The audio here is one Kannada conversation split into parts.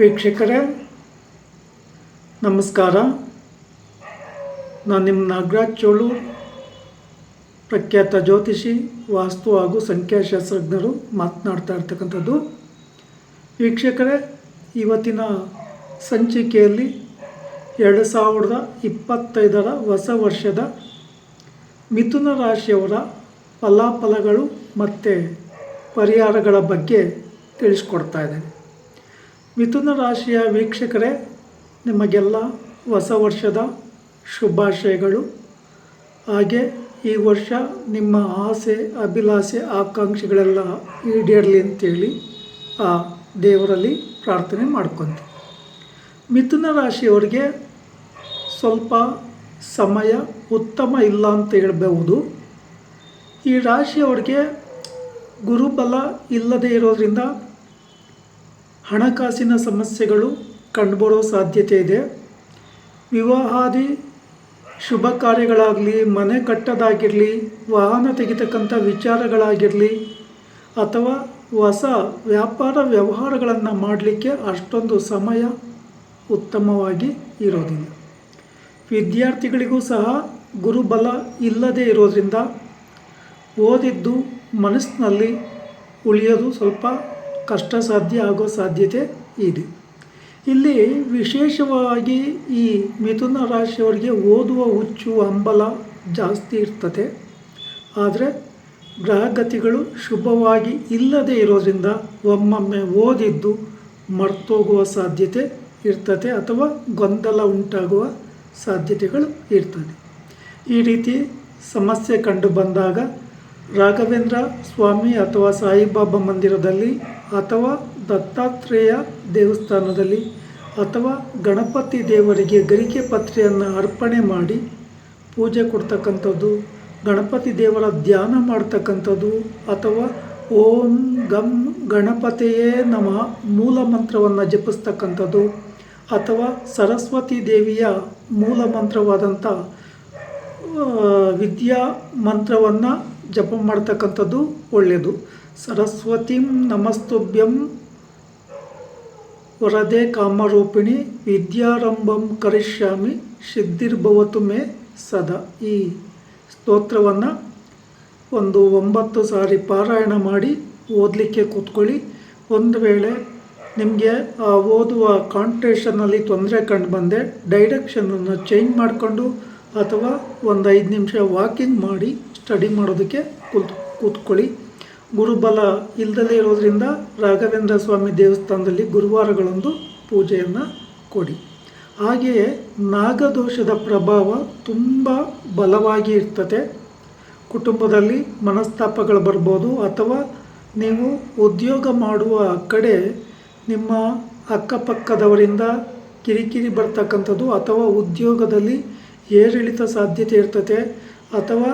ವೀಕ್ಷಕರೇ, ನಮಸ್ಕಾರ. ನಾನು ನಿಮ್ಮ ನಾಗರಾಜ್ ಚೋಳು, ಪ್ರಖ್ಯಾತ ಜ್ಯೋತಿಷಿ, ವಾಸ್ತು ಹಾಗೂ ಸಂಖ್ಯಾಶಾಸ್ತ್ರಜ್ಞರು ಮಾತನಾಡ್ತಾ ಇರ್ತಕ್ಕಂಥದ್ದು. ವೀಕ್ಷಕರೇ, ಇವತ್ತಿನ ಸಂಚಿಕೆಯಲ್ಲಿ ಎರಡು ಸಾವಿರದ ಇಪ್ಪತ್ತೈದರ ಹೊಸ ವರ್ಷದ ಮಿಥುನ ರಾಶಿಯವರ ಫಲಾಫಲಗಳು ಮತ್ತು ಪರಿಹಾರಗಳ ಬಗ್ಗೆ ತಿಳಿಸ್ಕೊಡ್ತಾ ಇದ್ದೇನೆ. ಮಿಥುನ ರಾಶಿಯ ವೀಕ್ಷಕರೇ, ನಿಮಗೆಲ್ಲ ಹೊಸ ವರ್ಷದ ಶುಭಾಶಯಗಳು. ಹಾಗೆ ಈ ವರ್ಷ ನಿಮ್ಮ ಆಸೆ, ಅಭಿಲಾಷೆ, ಆಕಾಂಕ್ಷೆಗಳೆಲ್ಲ ಈಡೇರಲಿ ಅಂತೇಳಿ ಆ ದೇವರಲ್ಲಿ ಪ್ರಾರ್ಥನೆ ಮಾಡ್ಕೊತೀವಿ. ಮಿಥುನ ರಾಶಿಯವರಿಗೆ ಸ್ವಲ್ಪ ಸಮಯ ಉತ್ತಮ ಇಲ್ಲ ಅಂತ ಹೇಳಬಹುದು. ಈ ರಾಶಿಯವರಿಗೆ ಗುರುಬಲ ಇಲ್ಲದೆ ಇರೋದ್ರಿಂದ ಹಣಕಾಸಿನ ಸಮಸ್ಯೆಗಳು ಕಂಡುಬರೋ ಸಾಧ್ಯತೆ ಇದೆ. ವಿವಾಹಾದಿ ಶುಭ ಕಾರ್ಯಗಳಾಗಲಿ, ಮನೆ ಕಟ್ಟೋದಾಗಿರಲಿ, ವಾಹನ ತೆಗಿತಕ್ಕಂಥ ವಿಚಾರಗಳಾಗಿರಲಿ, ಅಥವಾ ಹೊಸ ವ್ಯಾಪಾರ ವ್ಯವಹಾರಗಳನ್ನು ಮಾಡಲಿಕ್ಕೆ ಅಷ್ಟೊಂದು ಸಮಯ ಉತ್ತಮವಾಗಿ ಇರೋದಿಲ್ಲ. ವಿದ್ಯಾರ್ಥಿಗಳಿಗೂ ಸಹ ಗುರುಬಲ ಇಲ್ಲದೆ ಇರೋದರಿಂದ ಓದಿದ್ದು ಮನಸ್ಸಿನಲ್ಲಿ ಉಳಿಯೋದು ಸ್ವಲ್ಪ ಕಷ್ಟ ಸಾಧ್ಯ ಆಗೋ ಸಾಧ್ಯತೆ ಇದೆ. ಇಲ್ಲಿ ವಿಶೇಷವಾಗಿ ಈ ಮಿಥುನ ರಾಶಿಯವರಿಗೆ ಓದುವ ಹುಚ್ಚು, ಹಂಬಲ ಜಾಸ್ತಿ ಇರ್ತದೆ. ಆದರೆ ಗ್ರಹಗತಿಗಳು ಶುಭವಾಗಿ ಇಲ್ಲದೆ ಇರೋದ್ರಿಂದ ಒಮ್ಮೊಮ್ಮೆ ಓದಿದ್ದು ಮರ್ತೋಗುವ ಸಾಧ್ಯತೆ ಇರ್ತದೆ ಅಥವಾ ಗೊಂದಲ ಉಂಟಾಗುವ ಸಾಧ್ಯತೆಗಳು ಇರ್ತದೆ. ಈ ರೀತಿ ಸಮಸ್ಯೆ ಕಂಡು ಬಂದಾಗ ರಾಘವೇಂದ್ರ ಸ್ವಾಮಿ ಅಥವಾ ಸಾಯಿಬಾಬಾ ಮಂದಿರದಲ್ಲಿ ಅಥವಾ ದತ್ತಾತ್ರೇಯ ದೇವಸ್ಥಾನದಲ್ಲಿ ಅಥವಾ ಗಣಪತಿ ದೇವರಿಗೆ ಗರಿಕೆ ಪತ್ರೆಯನ್ನು ಅರ್ಪಣೆ ಮಾಡಿ ಪೂಜೆ ಕೊಡ್ತಕ್ಕಂಥದ್ದು, ಗಣಪತಿ ದೇವರ ಧ್ಯಾನ ಮಾಡ್ತಕ್ಕಂಥದ್ದು ಅಥವಾ ಓಂ ಗಂ ಗಣಪತಿಯೇ ನಮಃ ಮೂಲ ಮಂತ್ರವನ್ನು ಜಪಿಸ್ತಕ್ಕಂಥದ್ದು ಅಥವಾ ಸರಸ್ವತಿ ದೇವಿಯ ಮೂಲ ಮಂತ್ರವಾದಂಥ ವಿದ್ಯಾ ಮಂತ್ರವನ್ನು ಜಪ ಮಾಡ್ತಕ್ಕಂಥದ್ದು ಒಳ್ಳೆಯದು ಸರಸ್ವತಿಂ ನಮಸ್ತುಭ್ಯಂ ವರದೆ ಕಾಮರೂಪಿಣಿ ವಿದ್ಯಾರಂಭಂ ಕರಿಷ್ಯಾಮಿ ಸಿದ್ಧಿರ್ಭವತು ಮೇ ಸದಾ. ಈ ಸ್ತೋತ್ರವನ್ನು ಒಂದು ಒಂಬತ್ತು ಸಾರಿ ಪಾರಾಯಣ ಮಾಡಿ ಓದಲಿಕ್ಕೆ ಕೂತ್ಕೊಳ್ಳಿ. ಒಂದು ವೇಳೆ ನಿಮಗೆ ಆ ಓದುವ ಕಾಂಟ್ರೇಷನಲ್ಲಿ ತೊಂದರೆ ಕಂಡು ಬಂದೆ, ಡೈರೆಕ್ಷನನ್ನು ಚೇಂಜ್ ಮಾಡಿಕೊಂಡು ಅಥವಾ ಒಂದು ಐದು ನಿಮಿಷ ವಾಕಿಂಗ್ ಮಾಡಿ ಸ್ಟಡಿ ಮಾಡೋದಕ್ಕೆ ಕೂತ್, ಕೂತ್ಕೊಳ್ಳಿ. ಗುರುಬಲ ಇಲ್ಲದಲೇ ಇರೋದ್ರಿಂದ ರಾಘವೇಂದ್ರ ಸ್ವಾಮಿ ದೇವಸ್ಥಾನದಲ್ಲಿ ಗುರುವಾರಗಳಂದು ಪೂಜೆಯನ್ನು ಕೊಡಿ. ಹಾಗೆಯೇ ನಾಗದೋಷದ ಪ್ರಭಾವ ತುಂಬ ಬಲವಾಗಿ ಇರ್ತದೆ. ಕುಟುಂಬದಲ್ಲಿ ಮನಸ್ತಾಪಗಳು ಬರ್ಬೋದು ಅಥವಾ ನೀವು ಉದ್ಯೋಗ ಮಾಡುವ ಕಡೆ ನಿಮ್ಮ ಅಕ್ಕಪಕ್ಕದವರಿಂದ ಕಿರಿಕಿರಿ ಬರ್ತಕ್ಕಂಥದ್ದು ಅಥವಾ ಉದ್ಯೋಗದಲ್ಲಿ ಏರಿಳಿತ ಸಾಧ್ಯತೆ ಇರ್ತದೆ ಅಥವಾ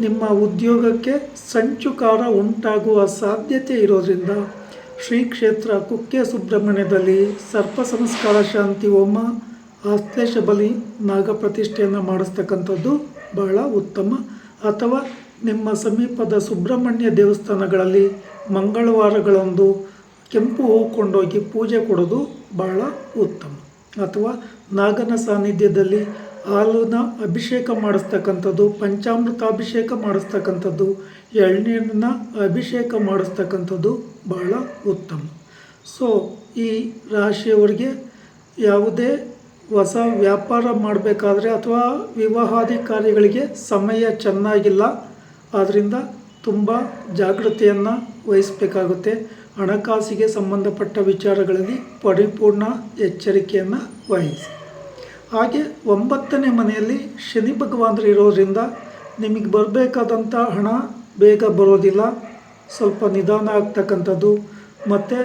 ನಿಮ್ಮ ಉದ್ಯೋಗಕ್ಕೆ ಸಂಚುಕಾರ ಉಂಟಾಗುವ ಸಾಧ್ಯತೆ ಇರೋದರಿಂದ ಶ್ರೀ ಕ್ಷೇತ್ರ ಕುಕ್ಕೆ ಸುಬ್ರಹ್ಮಣ್ಯದಲ್ಲಿ ಸರ್ಪ ಸಂಸ್ಕಾರ ಶಾಂತಿ ಹೋಮ ಆಶ್ಲೇಷ ಬಲಿ ನಾಗಪ್ರತಿಷ್ಠೆಯನ್ನು ಮಾಡಿಸ್ತಕ್ಕಂಥದ್ದು ಬಹಳ ಉತ್ತಮ. ಅಥವಾ ನಿಮ್ಮ ಸಮೀಪದ ಸುಬ್ರಹ್ಮಣ್ಯ ದೇವಸ್ಥಾನಗಳಲ್ಲಿ ಮಂಗಳವಾರಗಳಂದು ಕೆಂಪು ಹೂಕೊಂಡೋಗಿ ಪೂಜೆ ಕೊಡೋದು ಬಹಳ ಉತ್ತಮ. ಅಥವಾ ನಾಗನ ಸಾನ್ನಿಧ್ಯದಲ್ಲಿ ಹಾಲನ್ನ ಅಭಿಷೇಕ ಮಾಡಿಸ್ತಕ್ಕಂಥದ್ದು ಪಂಚಾಮೃತ ಅಭಿಷೇಕ ಮಾಡಿಸ್ತಕ್ಕಂಥದ್ದು, ಎಳ್ನೀರನ್ನ ಅಭಿಷೇಕ ಮಾಡಿಸ್ತಕ್ಕಂಥದ್ದು ಬಹಳ ಉತ್ತಮ. ಸೊ ಈ ರಾಶಿಯವರಿಗೆ ಯಾವುದೇ ಹೊಸ ವ್ಯಾಪಾರ ಮಾಡಬೇಕಾದ್ರೆ ಅಥವಾ ವಿವಾಹಾದಿ ಕಾರ್ಯಗಳಿಗೆ ಸಮಯ ಚೆನ್ನಾಗಿಲ್ಲ ಆದ್ದರಿಂದ ತುಂಬ ಜಾಗೃತಿಯನ್ನು ವಹಿಸಬೇಕಾಗುತ್ತೆ. ಹಣಕಾಸಿಗೆ ಸಂಬಂಧಪಟ್ಟ ವಿಚಾರಗಳಲ್ಲಿ ಪರಿಪೂರ್ಣ ಎಚ್ಚರಿಕೆಯನ್ನು ವಹಿಸಿ. ಹಾಗೆ ಒಂಬತ್ತನೇ ಮನೆಯಲ್ಲಿ ಶನಿ ಭಗವಾನರು ಇರೋದರಿಂದ ನಿಮಗೆ ಬರಬೇಕಾದಂಥ ಹಣ ಬೇಗ ಬರೋದಿಲ್ಲ. ಸ್ವಲ್ಪ ನಿಧಾನ ಆಗ್ತಕ್ಕಂಥದ್ದು. ಮತ್ತು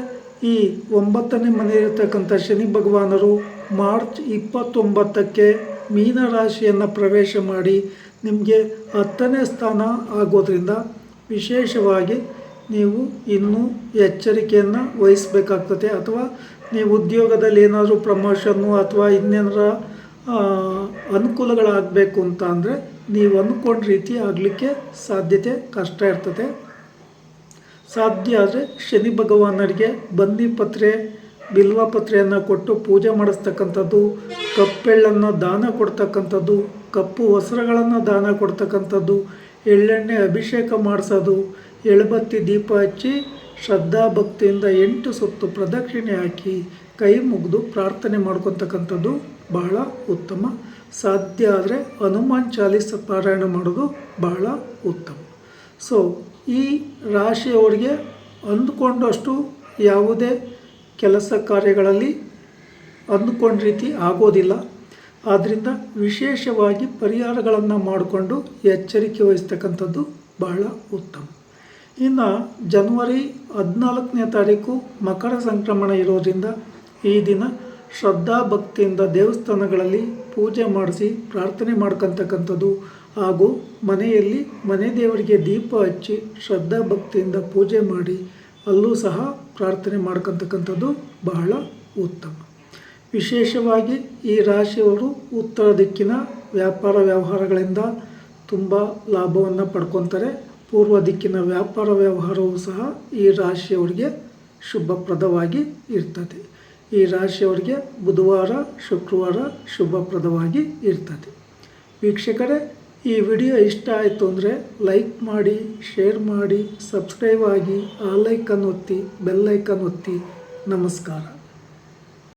ಈ ಒಂಬತ್ತನೇ ಮನೆಯಲ್ಲಿರ್ತಕ್ಕಂಥ ಶನಿ ಭಗವಾನರು ಮಾರ್ಚ್ ಇಪ್ಪತ್ತೊಂಬತ್ತಕ್ಕೆ ಮೀನರಾಶಿಯನ್ನು ಪ್ರವೇಶ ಮಾಡಿ ನಿಮಗೆ ಹತ್ತನೇ ಸ್ಥಾನ ಆಗೋದ್ರಿಂದ ವಿಶೇಷವಾಗಿ ನೀವು ಇನ್ನೂ ಎಚ್ಚರಿಕೆಯನ್ನು ವಹಿಸಬೇಕಾಗ್ತದೆ. ಅಥವಾ ನೀವು ಉದ್ಯೋಗದಲ್ಲಿ ಏನಾದರೂ ಪ್ರಮೋಷನ್ನು ಅಥವಾ ಇನ್ನೇನಾರ ಅನುಕೂಲಗಳಾಗಬೇಕು ಅಂತ ಅಂದರೆ ನೀವು ಅಂದ್ಕೊಂಡ ರೀತಿ ಆಗಲಿಕ್ಕೆ ಸಾಧ್ಯತೆ ಕಷ್ಟ ಇರ್ತದೆ. ಸಾಧ್ಯ ಆದರೆ ಶನಿ ಭಗವಾನರಿಗೆ ಬನ್ನಿ ಪತ್ರೆ ಬಿಲ್ವಪತ್ರೆಯನ್ನು ಕೊಟ್ಟು ಪೂಜೆ ಮಾಡಿಸ್ತಕ್ಕಂಥದ್ದು, ಕಪ್ಪೆಳ್ಳನ್ನು ದಾನ ಕೊಡ್ತಕ್ಕಂಥದ್ದು, ಕಪ್ಪು ವಸ್ತ್ರಗಳನ್ನು ದಾನ ಕೊಡ್ತಕ್ಕಂಥದ್ದು, ಎಳ್ಳೆಣ್ಣೆ ಅಭಿಷೇಕ ಮಾಡಿಸೋದು, ಎಳ್ಬತ್ತಿ ದೀಪ ಹಚ್ಚಿ ಶ್ರದ್ಧಾ ಭಕ್ತಿಯಿಂದ ಎಂಟು ಸುತ್ತು ಪ್ರದಕ್ಷಿಣೆ ಹಾಕಿ ಕೈ ಮುಗಿದು ಪ್ರಾರ್ಥನೆ ಮಾಡ್ಕೊತಕ್ಕಂಥದ್ದು. ಬಹಳ ಉತ್ತಮ. ಸಾಧ್ಯ ಆದರೆ ಹನುಮಾನ್ ಚಾಲೀಸ ಪಾರಾಯಣ ಮಾಡೋದು ಬಹಳ ಉತ್ತಮ. ಸೊ ಈ ರಾಶಿಯವರಿಗೆ ಅಂದುಕೊಂಡಷ್ಟು ಯಾವುದೇ ಕೆಲಸ ಕಾರ್ಯಗಳಲ್ಲಿ ಅಂದುಕೊಂಡ ರೀತಿ ಆಗೋದಿಲ್ಲ. ಆದ್ದರಿಂದ ವಿಶೇಷವಾಗಿ ಪರಿಹಾರಗಳನ್ನು ಮಾಡಿಕೊಂಡು ಎಚ್ಚರಿಕೆ ವಹಿಸ್ತಕ್ಕಂಥದ್ದು ಬಹಳ ಉತ್ತಮ. ಇನ್ನು ಜನವರಿ ಹದಿನಾಲ್ಕನೇ ತಾರೀಕು ಮಕರ ಸಂಕ್ರಮಣ ಇರೋದ್ರಿಂದ ಈ ದಿನ ಶ್ರದ್ಧಾ ಭಕ್ತಿಯಿಂದ ದೇವಸ್ಥಾನಗಳಲ್ಲಿ ಪೂಜೆ ಮಾಡಿಸಿ ಪ್ರಾರ್ಥನೆ ಮಾಡ್ಕೊತಕ್ಕಂಥದ್ದು ಹಾಗೂ ಮನೆಯಲ್ಲಿ ಮನೆ ದೇವರಿಗೆ ದೀಪ ಹಚ್ಚಿ ಶ್ರದ್ಧಾ ಭಕ್ತಿಯಿಂದ ಪೂಜೆ ಮಾಡಿ ಅಲ್ಲೂ ಸಹ ಪ್ರಾರ್ಥನೆ ಮಾಡ್ಕೊತಕ್ಕಂಥದ್ದು ಬಹಳ ಉತ್ತಮ. ವಿಶೇಷವಾಗಿ ಈ ರಾಶಿಯವರು ಉತ್ತರ ದಿಕ್ಕಿನ ವ್ಯಾಪಾರ ವ್ಯವಹಾರಗಳಿಂದ ತುಂಬ ಲಾಭವನ್ನು ಪಡ್ಕೊತಾರೆ. ಪೂರ್ವ ದಿಕ್ಕಿನ ವ್ಯಾಪಾರ ವ್ಯವಹಾರವೂ ಸಹ ಈ ರಾಶಿಯವರಿಗೆ ಶುಭಪ್ರದವಾಗಿ ಇರ್ತದೆ. ಈ ರಾಶಿಯವರಿಗೆ ಬುಧವಾರ, ಶುಕ್ರವಾರ ಶುಭಪ್ರದವಾಗಿ ಇರ್ತದೆ. ವೀಕ್ಷಕರೇ, ಈ ವಿಡಿಯೋ ಇಷ್ಟ ಆಯಿತು ಅಂದರೆ ಲೈಕ್ ಮಾಡಿ, ಶೇರ್ ಮಾಡಿ, ಸಬ್ಸ್ಕ್ರೈಬ್ ಆಗಿ, ಆ ಲೈಕನ್ ಒತ್ತಿ ಬೆಲ್ಲೈಕನ್ ಒತ್ತಿ. ನಮಸ್ಕಾರ.